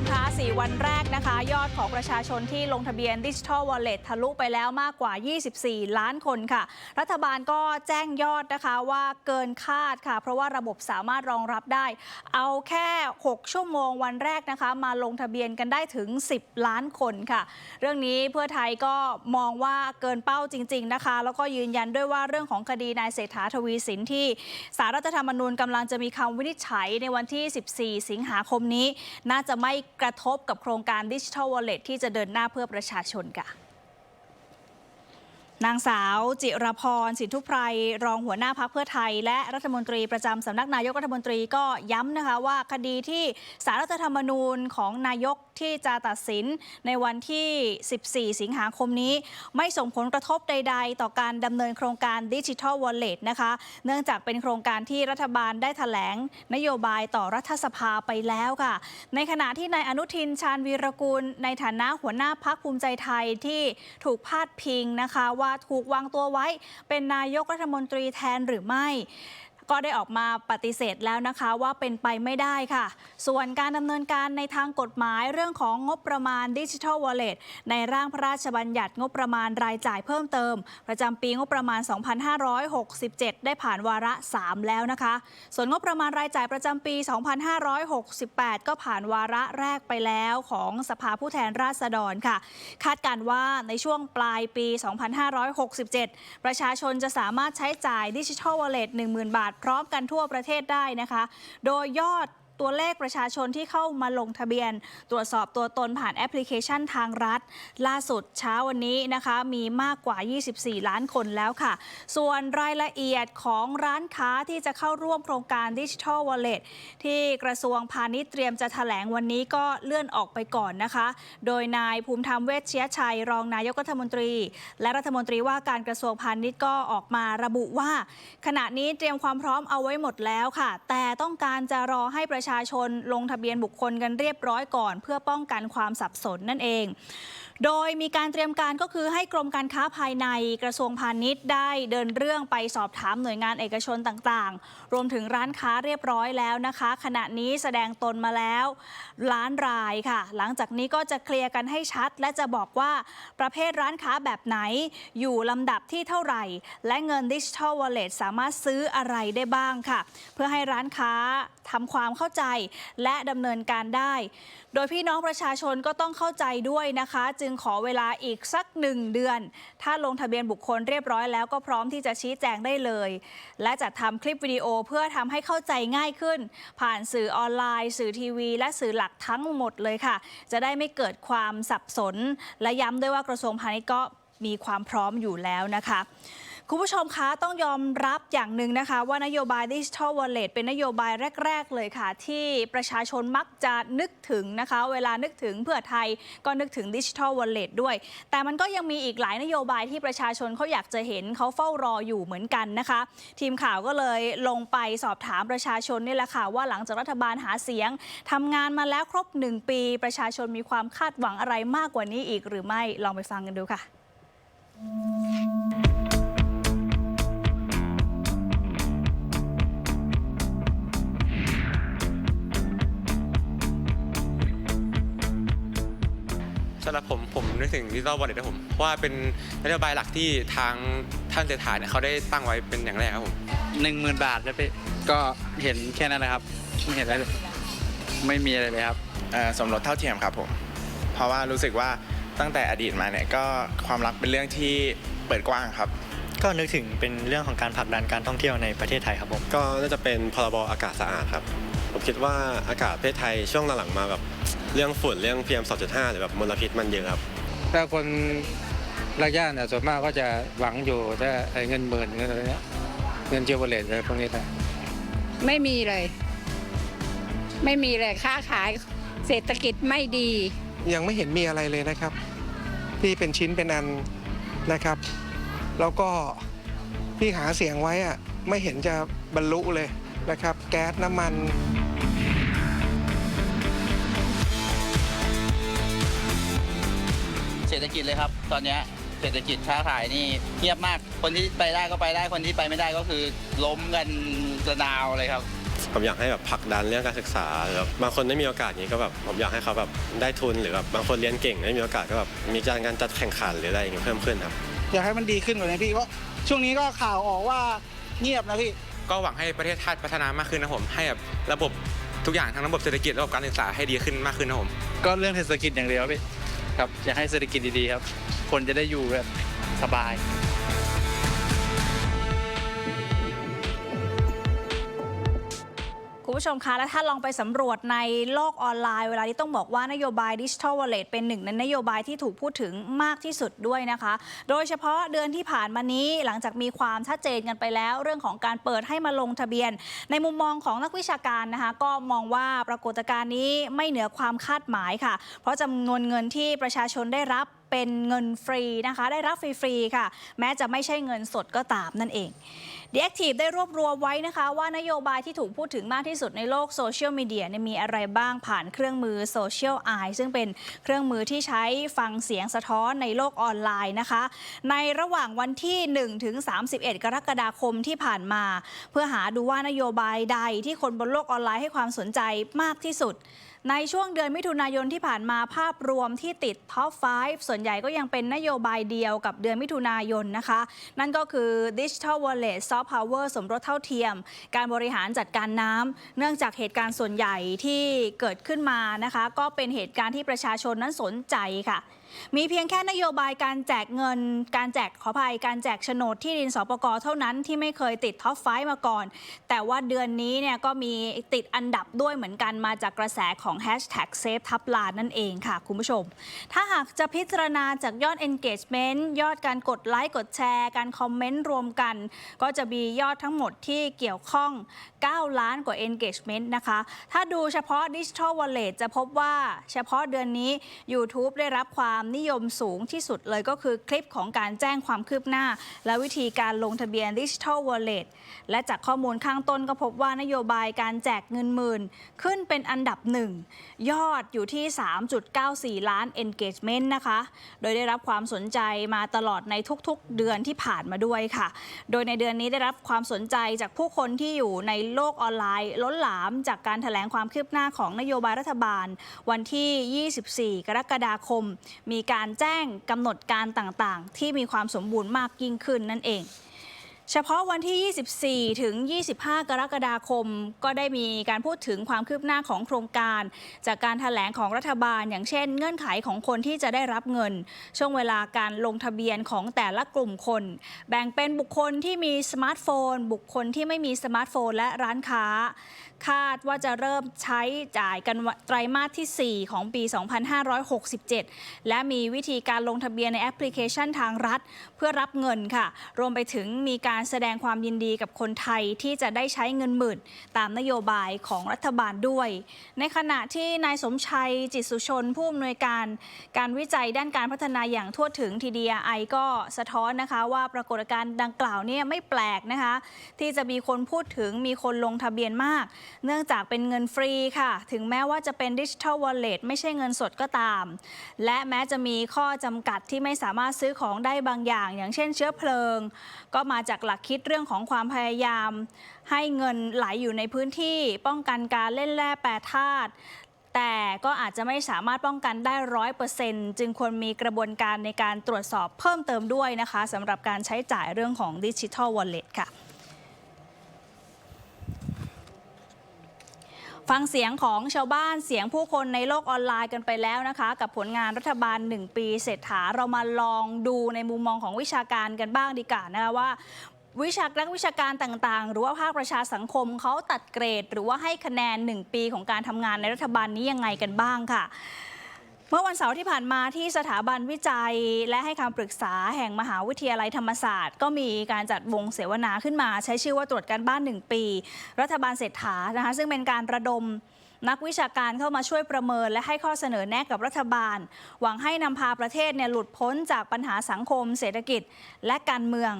มคะ 4 วันแรกนะคะ ยอดของประชาชนที่ลงทะเบียนดิจิทัลวอลเล็ตทะลุไปแล้วมากกว่า 24 ล้านคนค่ะ รัฐบาลก็แจ้งยอดนะคะว่าเกินคาดค่ะ เพราะว่าระบบสามารถรองรับได้ เอาแค่ 6 ชั่วโมงวันแรกนะคะ มาลงทะเบียนกันได้ถึง 10 ล้านคนค่ะ เรื่องนี้เพื่อไทยก็มองว่าเกินเป้าจริง ๆนะคะ แล้วก็ยืนยันด้วยว่าเรื่องของคดีนายเศรษฐาทวีสินที่สารรัฐธรรมนูญกำลังจะมีคำวินิจฉัยในวันที่ 14 สิงหาคมนี้น่าจะไม่กระทบกับโครงการดิจิทัลวอลเล็ตที่จะเดินหน้าเพื่อประชาชนค่ะนางสาวจิรพรสินทุพไพรรองหัวหน้าพักเพื่อไทย และรัฐมนตรีประจำสำนักนายกรัฐมนตรีก็ย้ำนะคะว่าคดีที่สารรัฐธรรมนูญของนายก ที่จะตัดสินในวันที่ 14 สิงหาคมนี้ ไม่ส่งผลกระทบใด ๆ ต่อการดำเนินโครงการดิจิทัลวอลเล็ตนะคะ เนื่องจากเป็นโครงการที่รัฐบาลได้ถแถลงนโยบายต่อรัฐสภาไปแล้วค่ะ ในขณะที่นายอนุทินชาญวีรกูล ในฐานะหัวหน้าพักภูมิใจไทยที่ถูกพาดพิงนะคะ ว่าถูกวางตัวไว้เป็นนายกรัฐมนตรีแทนหรือไม่ ก็ได้ออกมาปฏิเสธแล้วนะคะว่าเป็นไปไม่ได้ค่ะ ส่วนการดำเนินการในทางกฎหมายเรื่องของงบประมาณดิจิทัลวอลเล็ตในร่างพระราชบัญญัติงบประมาณรายจ่ายเพิ่มเติม ประจำปีงบประมาณ 2567 ได้ผ่านวาระ 3 แล้วนะคะ ส่วนงบประมาณรายจ่ายประจำปี 2568 ก็ผ่านวาระแรกไปแล้วของสภาผู้แทนราษฎรค่ะ คาดการณ์ว่าในช่วงปลายปี 2567 ประชาชนจะสามารถใช้จ่ายดิจิทัลวอลเล็ต10,000 บาทพร้อมกันทั่วประเทศได้นะคะ โดยยอด ตัวเลขประชาชนที่เข้ามาลงทะเบียน ตรวจสอบตัวตนผ่านแอปพลิเคชันทางรัฐ ล่าสุดเช้าวันนี้นะคะมีมากกว่า 24 ล้านคนแล้วค่ะ ส่วนรายละเอียดของร้านค้าที่จะเข้าร่วมโครงการดิจิทัลวอลเล็ตที่กระทรวงพาณิชย์เตรียมจะแถลงวันนี้ก็เลื่อนออกไปก่อนนะคะ โดยนายภูมิธรรมเวชเชียชัย รองนายกรัฐมนตรี และรัฐมนตรีว่าการกระทรวงพาณิชย์ก็ออกมาระบุว่า ขณะนี้เตรียมความพร้อมเอาไว้หมดแล้วค่ะ แต่ต้องการจะรอให้ประชาชนลงทะเบียนบุคคลกันเรียบร้อยก่อน เพื่อป้องกันความสับสนนั่นเอง โดยมีการเตรียมการก็คือให้กรมการค้าภายในกระทรวงพาณิชย์ได้เดินเรื่องไปสอบถามหน่วยงานเอกชนต่างๆ รวมถึงร้านค้าเรียบร้อยแล้วนะคะ ขณะนี้แสดงตนมาแล้วล้านรายค่ะ หลังจากนี้ก็จะเคลียร์กันให้ชัด และจะบอกว่าประเภทร้านค้าแบบไหน อยู่ลำดับที่เท่าไหร่ และเงินดิจิทัลวอลเล็ตสามารถซื้ออะไรได้บ้างค่ะ เพื่อให้ร้านค้า ทำความเข้าใจและดำเนินการได้ โดยพี่น้องประชาชนก็ต้องเข้าใจด้วยนะคะ จึงขอเวลาอีกสักหนึ่งเดือน ถ้าลงทะเบียนบุคคลเรียบร้อยแล้วก็พร้อมที่จะชี้แจงได้เลย และจะทำคลิปวิดีโอเพื่อทำให้เข้าใจง่ายขึ้น ผ่านสื่อออนไลน์ สื่อทีวี และสื่อหลักทั้งหมดเลยค่ะ จะได้ไม่เกิดความสับสน และย้ำด้วยว่ากระทรวงพาณิชย์ก็มีความพร้อมอยู่แล้วนะคะ คุณผู้ชมคะต้องยอมรับอย่างหนึ่งนะคะ ว่านโยบายดิจิทัลวอลเล็ตเป็นนโยบายแรก ๆ เลยค่ะ ที่ประชาชนมักจะนึกถึงนะคะ เวลานึกถึงเพื่อไทยก็นึกถึงดิจิทัลวอลเล็ตด้วย แต่มันก็ยังมีอีกหลายนโยบายที่ประชาชนเขาอยากจะเห็นเขาเฝ้ารออยู่เหมือนกันนะคะ ทีมข่าวก็เลยลงไปสอบถามประชาชนนี่แหละค่ะว่าหลังจากรัฐบาลหาเสียงทำงานมาแล้วครบหนึ่งปี ประชาชนมีความคาดหวังอะไรมากกว่านี้อีกหรือไม่ลองไปฟังกันดูค่ะำหรับผมผมนึกถึงดิจิทัลวอลเล็ตนะผมเพราะว่าเป็นนโยบายหลักที่ทางท่านเศรษฐาเนี่ยเขาได้ตั้งไว้เป็นอย่างแรกครับผมหนึ่งหมื่นบาทแล้วพี่ก็เห็นแค่นั้นนะครับไม่เห็นอะไรเลยไม่มีอะไรเลยครับ เอ่อสมรสเท่าเทียมครับผม เพราะว่ารู้สึกว่าตั้งแต่อดีตมาเนี่ยก็ความรักเป็นเรื่องที่เปิดกว้างครับ ก็นึกถึงเป็นเรื่องของการผลักดันการท่องเที่ยวในประเทศไทยครับผม ก็น่าจะเป็นพรบอากาศสะอาดครับ ผมคิดว่าอากาศประเทศไทยช่วงหลังๆมาแบบ เรื่องฝุ่นเรื่อง PM 2.5 หรือแบบมลพิษมันเยอะครับถ้าคนรากหญ้าเนี่ยส่วนมากก็จะหวังอยู่ถ้าไอ้เงินหมื่นเงินอะไรเนี้ยเงินเจเวลเลตอะไรพวกนี้นะไม่มีเลย ไม่มีเลยค้าขายเศรษฐกิจไม่ดี ยังไม่เห็นมีอะไรเลยนะครับ ที่เป็นชิ้นเป็นอันนะครับ แล้วก็ที่หาเสียงไว้อะไม่เห็นจะบรรลุเลยนะครับ แก๊สน้ำมัน ฐกิจเลยครับ ตอนเนี้ยเศรษฐกิจค้าขายนี่เงียบมาก คนที่ไปได้ก็ไปได้ คนที่ไปไม่ได้ก็คือล้มกันระนาวเลยครับ ผมอยากให้แบบผลักดันเรื่องการศึกษาหรือแบบบางคนไม่มีโอกาสอย่างนี้ก็แบบผมอยากให้เขาแบบได้ทุนหรือแบบบางคนเรียนเก่งไม่มีโอกาสก็แบบมีการการจัดแข่งขันหรืออะไรอย่างเงี้ยเพิ่มขึ้นครับ อยากให้มันดีขึ้นกว่านี้พี่เพราะช่วงนี้ก็ข่าวออกว่าเงียบนะพี่ก็หวังให้ประเทศชาติพัฒนามากขึ้นนะผมให้แบบระบบทุกอย่างทั้งระบบเศรษฐกิจระบบการศึกษาให้ดีขึ้นมากขึ้นนะผมก็เรื่องเศรษฐกิจอย่างเดียวพี่ ครับอยากให้เศรษฐกิจดีๆครับ คนจะได้อยู่แบบสบาย ผู้ชมคะและถ้าลองไปสำรวจในโลกออนไลน์ เวลานี้ต้องบอกว่านโยบายดิจิทัลวอลเล็ตเป็นหนึ่งในนโยบายที่ถูกพูดถึงมากที่สุดด้วยนะคะ โดยเฉพาะเดือนที่ผ่านมานี้หลังจากมีความชัดเจนกันไปแล้ว เรื่องของการเปิดให้มาลงทะเบียน ในมุมมองของนักวิชาการนะคะก็มองว่าปรากฏการณ์นี้ไม่เหนือความคาดหมายค่ะ เพราะจำนวนเงินที่ประชาชนได้รับ เป็นเงินฟรีนะคะ ได้รับฟรีๆค่ะ แม้จะไม่ใช่เงินสดก็ตามนั่นเอง The Active ได้รวบรวมไว้นะคะว่านโยบายที่ถูกพูดถึงมากที่สุดในโลกโซเชียลมีเดียมีอะไรบ้างผ่านเครื่องมือ Social Eye ซึ่งเป็นเครื่องมือที่ใช้ฟังเสียงสะท้อนในโลกออนไลน์นะคะ ในระหว่างวันที่1ถึง31 กรกฎาคมที่ผ่านมา เพื่อหาดูว่านโยบายใดที่คนบนโลกออนไลน์ให้ความสนใจมากที่สุด ในช่วงเดือนมิถุนายนที่ผ่านมาภาพรวมที่ติดท็อป 5 ส่วนใหญ่ก็ยังเป็นนโยบายเดียวกับเดือนมิถุนายนนะคะ นั่นก็คือ Digital Wallet Soft Power สมรสเท่าเทียม การบริหารจัดการน้ำเนื่องจากเหตุการณ์ส่วนใหญ่ที่เกิดขึ้นมานะคะ ก็เป็นเหตุการณ์ที่ประชาชนนั้นสนใจค่ะ มีเพียงแค่นโยบายการแจกเงิน การแจกขอภัยการแจกโฉนดที่ดินสปกเท่านั้นที่ไม่เคยติดท็อปไฟมาก่อน แต่ว่าเดือนนี้เนี่ยก็มีติดอันดับด้วยเหมือนกันมาจากกระแสของ Hashtag Save ทับลานนั่นเองค่ะ คุณผู้ชม ถ้าหากจะพิจารณาจากยอด engagement ยอดการกดไลค์กดแชร์ การคอมเมนต์รวมกัน ก็จะมียอดทั้งหมดที่เกี่ยวข้อง 9 ล้านกว่า engagement นะคะ ถ้าดูเฉพาะ Digital Wallet จะพบว่าเฉพาะเดือนนี้ YouTube ได้รับความความนิยมสูงที่สุดเลยก็คือคลิปของการแจ้งความคืบหน้า และวิธีการลงทะเบียน Digital Wallet และจากข้อมูลข้างต้นก็พบว่านโยบายการแจกเงินหมื่น ขึ้นเป็นอันดับหนึ่งยอดอยู่ที่ 3.94 ล้าน engagement นะคะ โดยได้รับความสนใจมาตลอดในทุกๆ เดือนที่ผ่านมาด้วยค่ะ โดยในเดือนนี้ได้รับความสนใจจากผู้คนที่อยู่ในโลกออนไลน์ ล้นหลามจากการถแถลงความคืบหน้าของนโยบายรัฐบาล วันที่ 24 กรกฎาคมมีการแจ้งกำหนดการต่างๆ ที่มีความสมบูรณ์มากยิ่งขึ้นนั่นเอง เฉพาะวันที่ 24 ถึง 25 กรกฎาคม ก็ได้มีการพูดถึงความคืบหน้าของโครงการ จากการถแถลงของรัฐบาล อย่างเช่น เงื่อนไขของคนที่จะได้รับเงิน ช่วงเวลาการลงทะเบียนของแต่ละกลุ่มคน แบ่งเป็นบุคคลที่มีสมาร์ทโฟน บุคคลที่ไม่มีสมาร์ทโฟน และร้านค้า คาดว่าจะเริ่มใช้จ่ายกันไตรมาสที่ 4 ของปี 2567 และมีวิธีการลงทะเบียนในแอปพลิเคชันทางรัฐ เพื่อรับเงินค่ะ รวมไปถึงมีการแสดงความยินดีกับคนไทยที่จะได้ใช้เงินหมื่น ตามนโยบายของรัฐบาลด้วย ในขณะที่นายสมชัยจิตสุชนผู้อำนวยการการวิจัยด้านการพัฒนาอย่างทั่วถึง TDI ก็สะท้อนนะคะว่าปรากฏการณ์ดังกล่าวเนี่ยไม่แปลกนะคะ ที่จะมีคนพูดถึงมีคนลงทะเบียนมากเนื่องจากเป็นเงินฟรีค่ะ ถึงแม้ว่าจะเป็นดิจิทัลวอลเล็ตไม่ใช่เงินสดก็ตาม และแม้จะมีข้อจำกัดที่ไม่สามารถซื้อของได้บางอย่าง อย่างเช่นเชื้อเพลิง ก็มาจากหลักคิดเรื่องของความพยายาม ให้เงินไหลอยู่ในพื้นที่ป้องกันการเล่นแร่แปรธาตุแต่ก็อาจจะไม่สามารถป้องกันได้ร้อยเปอร์เซ็นต์จึงควรมีกระบวนการในการตรวจสอบเพิ่มเติมด้วยนะคะสำหรับการใช้จ่ายเรื่องของดิจิทัลวอลเล็ตค่ะ ฟังเสียงของชาวบ้านเสียงผู้คนในโลกออนไลน์กันไปแล้วนะคะ กับผลงานรัฐบาล 1 ปีเศรษฐาเรามาลองดูในมุมมองของวิชาการกันบ้างดีกว่านะคะว่าวิชานักวิชาการต่างๆ หรือว่าภาคประชาสังคมเขาตัดเกรด หรือว่าให้คะแนน 1 ปีของการทำงานในรัฐบาลนี้ยังไงกันบ้างค่ะ เมื่อวันเสาร์ที่ผ่านมาที่สถาบันวิจัย และให้คำปรึกษาแห่งมหาวิทยาลัยธรรมศาสตร์ ก็มีการจัดวงเสวนาขึ้นมา ใช้ชื่อว่าตรวจการบ้าน 1 ปี รัฐบาลเศรษฐานะคะซึ่งเป็นการระดมนักวิชาการเข้ามาช่วยประเมิน และให้ข้อเสนอแนะกับรัฐบาล หวังให้นำพาประเทศเนี่ยหลุดพ้นจากปัญหาสังคม เศรษฐกิจ และการเมือง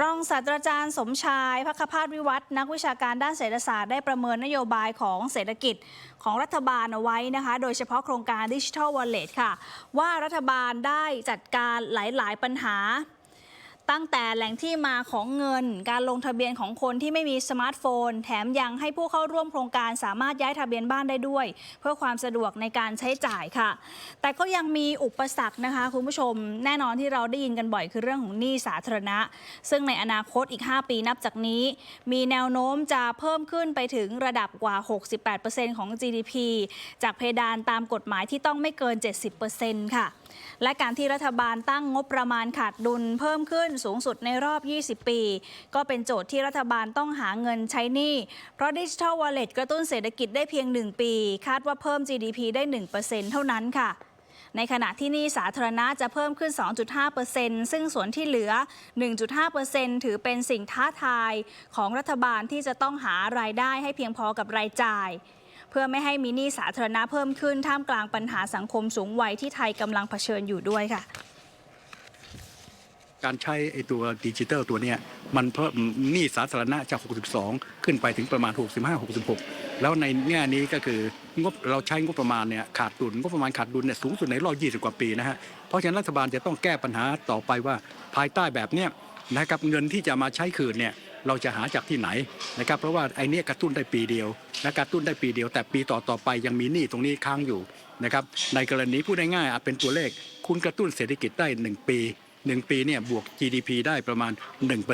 รองศาสตราจารย์สมชายพักพาสวิวัฒน์นักวิชาการด้านเศรษฐศาสตร์ได้ประเมินนโยบายของเศรษฐกิจของรัฐบาลเอาไว้นะคะ โดยเฉพาะโครงการดิจิทัลวอลเล็ตค่ะ ว่ารัฐบาลได้จัดการหลาย ๆ ปัญหา ตั้งแต่แหล่งที่มาของเงิน การลงทะเบียนของคนที่ไม่มีสมาร์ทโฟน แถมยังให้ผู้เข้าร่วมโครงการสามารถย้ายทะเบียนบ้านได้ด้วย เพื่อความสะดวกในการใช้จ่ายค่ะ แต่ก็ยังมีอุปสรรคนะคะ คุณผู้ชม แน่นอนที่เราได้ยินกันบ่อยคือเรื่องของหนี้สาธารณะ ซึ่งในอนาคตอีก 5 ปีนับจากนี้ มีแนวโน้มจะเพิ่มขึ้นไปถึงระดับกว่า 68%ของ GDP จากเพดานตามกฎหมายที่ต้องไม่เกิน 70%ค่ะ และการที่รัฐบาลตั้งงบประมาณขาดดุลเพิ่มขึ้นสูงสุดในรอบ 20 ปี ก็เป็นโจทย์ที่รัฐบาลต้องหาเงินใช้หนี้ เพราะดิจิทัลวอลเล็ตกระตุ้นเศรษฐกิจได้เพียง 1 ปี คาดว่าเพิ่ม GDP ได้ 1%เท่านั้นค่ะในขณะที่หนี้สาธารณะจะเพิ่มขึ้น 2.5%ซึ่งส่วนที่เหลือ 1.5%ถือเป็นสิ่งท้าทายของรัฐบาลที่จะต้องหารายได้ให้เพียงพอกับรายจ่าย เพื่อไม่ให้มีหนี้สาธารณะเพิ่มขึ้นท่ามกลางปัญหาสังคมสูงวัยที่ไทยกำลังเผชิญอยู่ด้วยค่ะ การใช้ไอ้ตัวดิจิทัลตัวเนี้ยมันเพิ่มหนี้สาธารณะจาก 62 ขึ้นไปถึงประมาณ 65 66 แล้วในแง่นี้ก็คืองบเราใช้งบประมาณเนี่ยขาดดุลงบประมาณขาดดุลเนี่ยสูงสุดในรอบ 20 กว่าปีนะฮะเพราะฉะนั้นรัฐบาลจะต้องแก้ปัญหาต่อไปว่าภายใต้แบบเนี้ย นะครับเงินที่จะมาใช้คืนเนี่ยเราจะหาจากที่ไหนนะครับเพราะว่าไอ้นี่กระตุ้นได้ปีเดียวและกระตุ้นได้ปีเดียว แต่ปีต่อต่อไปยังมีหนี้ตรงนี้ค้างอยู่นะครับในกรณีพูดง่ายๆอาจเป็นตัวเลข คุณกระตุ้นเศรษฐกิจได้ 1 ปีหนึ่งปีเนี่ยบวก GDP ได้ประมาณ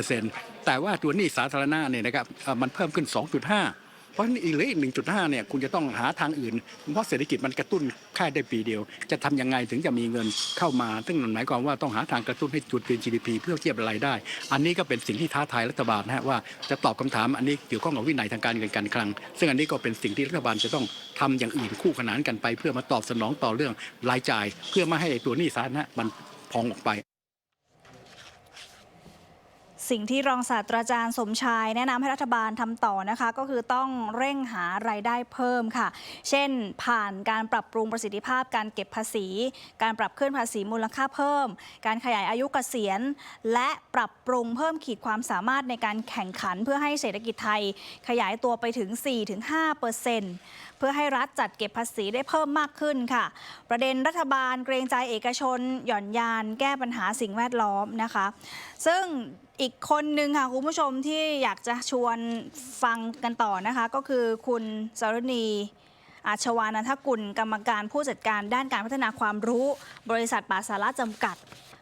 1%แต่ว่าตัวหนี้สาธารณะเนี่ยนะครับมันเพิ่มขึ้น 2.5 เพราะอีกเหลืออีก1.5เนี่ยคุณจะต้องหาทางอื่น เพราะเศรษฐกิจมันกระตุ้นแค่ได้ปีเดียว จะทำยังไงถึงจะมีเงินเข้ามา ซึ่งนั่นหมายความว่าต้องหาทางกระตุ้นให้จุดเป็น GDP เพื่อเทียบรายได้ อันนี้ก็เป็นสิ่งที่ท้าทายรัฐบาลนะฮะว่าจะตอบคำถามอันนี้เกี่ยวข้องกับวินัยทางการเงินการคลัง ซึ่งอันนี้ก็เป็นสิ่งที่รัฐบาลจะต้องทำอย่างอื่นคู่ขนานกันไป เพื่อมาตอบสนองต่อเรื่องรายจ่าย เพื่อไม่ให้ตัวหนี้สาธารณะมันพองออกไป สิ่งที่รองศาสตราจารย์สมชาย แนะนำให้รัฐบาลทำต่อนะคะ ก็คือต้องเร่งหารายได้เพิ่มค่ะ เช่น ผ่านการปรับปรุงประสิทธิภาพ การเก็บภาษี การปรับขึ้นภาษีมูลค่าเพิ่ม การขยายอายุเกษียณ และปรับปรุงเพิ่มขีดความสามารถในการแข่งขัน เพื่อให้เศรษฐกิจไทย ขยายตัวไปถึง 4-5%เปอร์เซ็นต์เพื่อให้รัฐจัดเก็บภาษีได้เพิ่มมากขึ้นค่ะ ประเด็นรัฐบาลเกรงใจเอกชน หย่อนยาน แก้ปัญหาสิ่งแวดล้อมนะคะ ซึ่ง อีกคนนึงค่ะคุณผู้ชมที่อยากจะชวนฟังกันต่อนะคะ ก็คือคุณสรณีอาชวานันทกุลกรรมการผู้จัดการด้านการพัฒนาความรู้ บริษัทป่าสาระจำกัด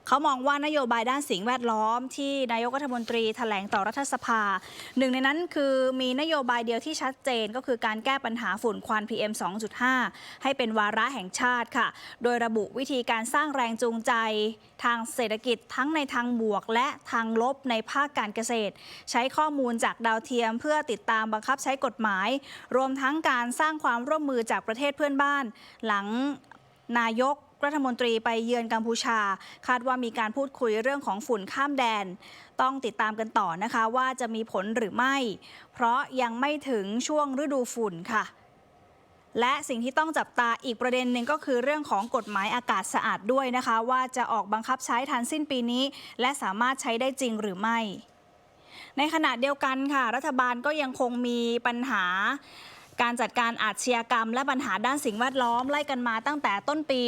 เขามองว่านโยบายด้านสิ่งแวดล้อม ที่นายกรัฐมนตรีแถลงต่อรัฐสภา หนึ่งในนั้นคือมีนโยบายเดียวที่ชัดเจนก็คือการแก้ปัญหาฝุ่นควัน PM 2.5 ให้เป็นวาระแห่งชาติค่ะ โดยระบุวิธีการสร้างแรงจูงใจทางเศรษฐกิจทั้งในทางบวก และทางลบในภาคการเกษตร ใช้ข้อมูลจากดาวเทียม เพื่อติดตามบังคับใช้กฎหมาย รวมทั้งการสร้างความร่วมมือจากประเทศเพื่อนบ้าน หลังนายก รัฐมนตรีไปเยือนกัมพูชา คาดว่ามีการพูดคุยเรื่องของฝุ่นข้ามแดน ต้องติดตามกันต่อนะคะว่าจะมีผลหรือไม่ เพราะยังไม่ถึงช่วงฤดูฝุ่นค่ะ และสิ่งที่ต้องจับตาอีกประเด็นหนึ่งก็คือเรื่องของกฎหมายอากาศสะอาดด้วยนะคะ ว่าจะออกบังคับใช้ทันสิ้นปีนี้ และสามารถใช้ได้จริงหรือไม่ ในขณะเดียวกันค่ะ รัฐบาลก็ยังคงมีปัญหา การจัดการอาชญากรรม และปัญหาด้านสิ่งแวดล้อมไล่กันมาตั้งแต่ต้นปี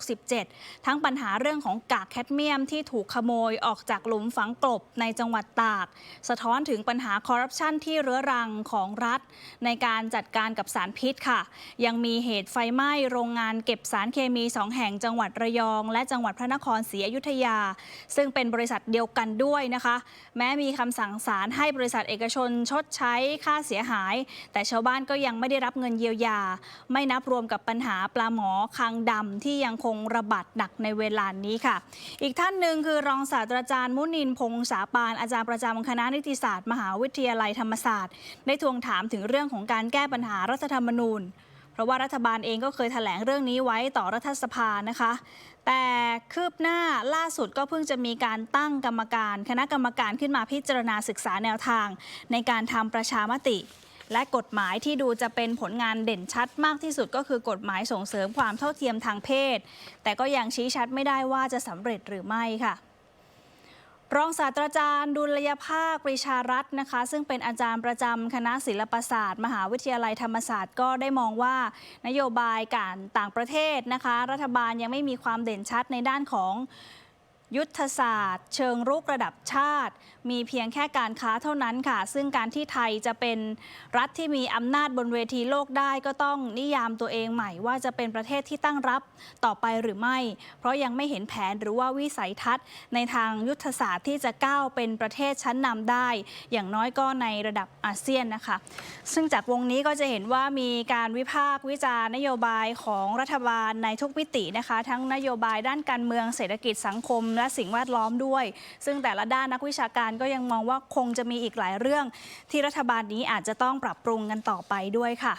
2567 ทั้งปัญหาเรื่องของกากแคดเมียมที่ถูกขโมยออกจากหลุมฝังกลบในจังหวัดตาก สะท้อนถึงปัญหาคอร์รัปชันที่เรื้อรังของรัฐ ในการจัดการกับสารพิษค่ะ ยังมีเหตุไฟไหม้โรงงานเก็บสารเคมีสองแห่งจังหวัดระยอง และจังหวัดพระนครศรีอยุธยา ซึ่งเป็นบริษัทเดียวกันด้วยนะคะ แม้มีคำสั่งศาลให้บริษัทเอกชนชดใช้ค่าเสียหาย แต่ชาวบ้านก็ยังไม่ได้รับเงินเยียวยา ไม่นับรวมกับปัญหาปลาหมอคางดำที่ยังคงระบาดหนักในเวลานี้ค่ะ อีกท่านหนึ่งคือรองศาสตราจารย์มุนินพงษาปานอาจารย์ประจำคณะนิติศาสตร์ มหาวิทยาลัยธรรมศาสตร์ ได้ทวงถามถึงเรื่องของการแก้ปัญหารัฐธรรมนูญเพราะว่ารัฐบาลเองก็เคยแถลงเรื่องนี้ไว้ต่อรัฐสภานะคะ แต่คืบหน้าล่าสุดก็เพิ่งจะมีการตั้งกรรมการ คณะกรรมการขึ้นมาพิจารณาศึกษาแนวทาง ในการทำประชามติ และกฎหมายที่ดูจะเป็นผลงานเด่นชัดมากที่สุดก็คือกฎหมายส่งเสริมความเท่าเทียมทางเพศ แต่ก็ยังชี้ชัดไม่ได้ว่าจะสำเร็จหรือไม่ค่ะรองศาสตราจารย์ดุลยภาคปริชารัตน์นะคะ ซึ่งเป็นอาจารย์ประจำคณะศิลปศาสตร์ มหาวิทยาลัยธรรมศาสตร์ก็ได้มองว่า นโยบายการต่างประเทศนะคะ รัฐบาลยังไม่มีความเด่นชัดในด้านของ ยุทธศาสตร์ เชิงรุกระดับชาติ มีเพียงแค่การค้าเท่านั้นค่ะ ซึ่งการที่ไทยจะเป็นรัฐที่มีอำนาจบนเวทีโลกได้ก็ต้องนิยามตัวเองใหม่ว่าจะเป็นประเทศที่ตั้งรับต่อไปหรือไม่ เพราะยังไม่เห็นแผนหรือว่าวิสัยทัศน์ ในทางยุทธศาสตร์ที่จะก้าวเป็นประเทศชั้นนำได้ อย่างน้อยก็ในระดับอาเซียนนะคะ ซึ่งจากวงนี้ก็จะเห็นว่ามีการวิพากษ์วิจารณ์นโยบายของรัฐบาลในทุกมิตินะคะ ทั้งนโยบายด้านการเมืองเศรษฐกิจสังคมและสิ่งแวดล้อมด้วย ซึ่งแต่ละด้านนักวิชาการก็ยังมองว่าคงจะมีอีกหลายเรื่อง ที่รัฐบาลนี้อาจจะต้องปรับปรุงกันต่อไปด้วยค่ะ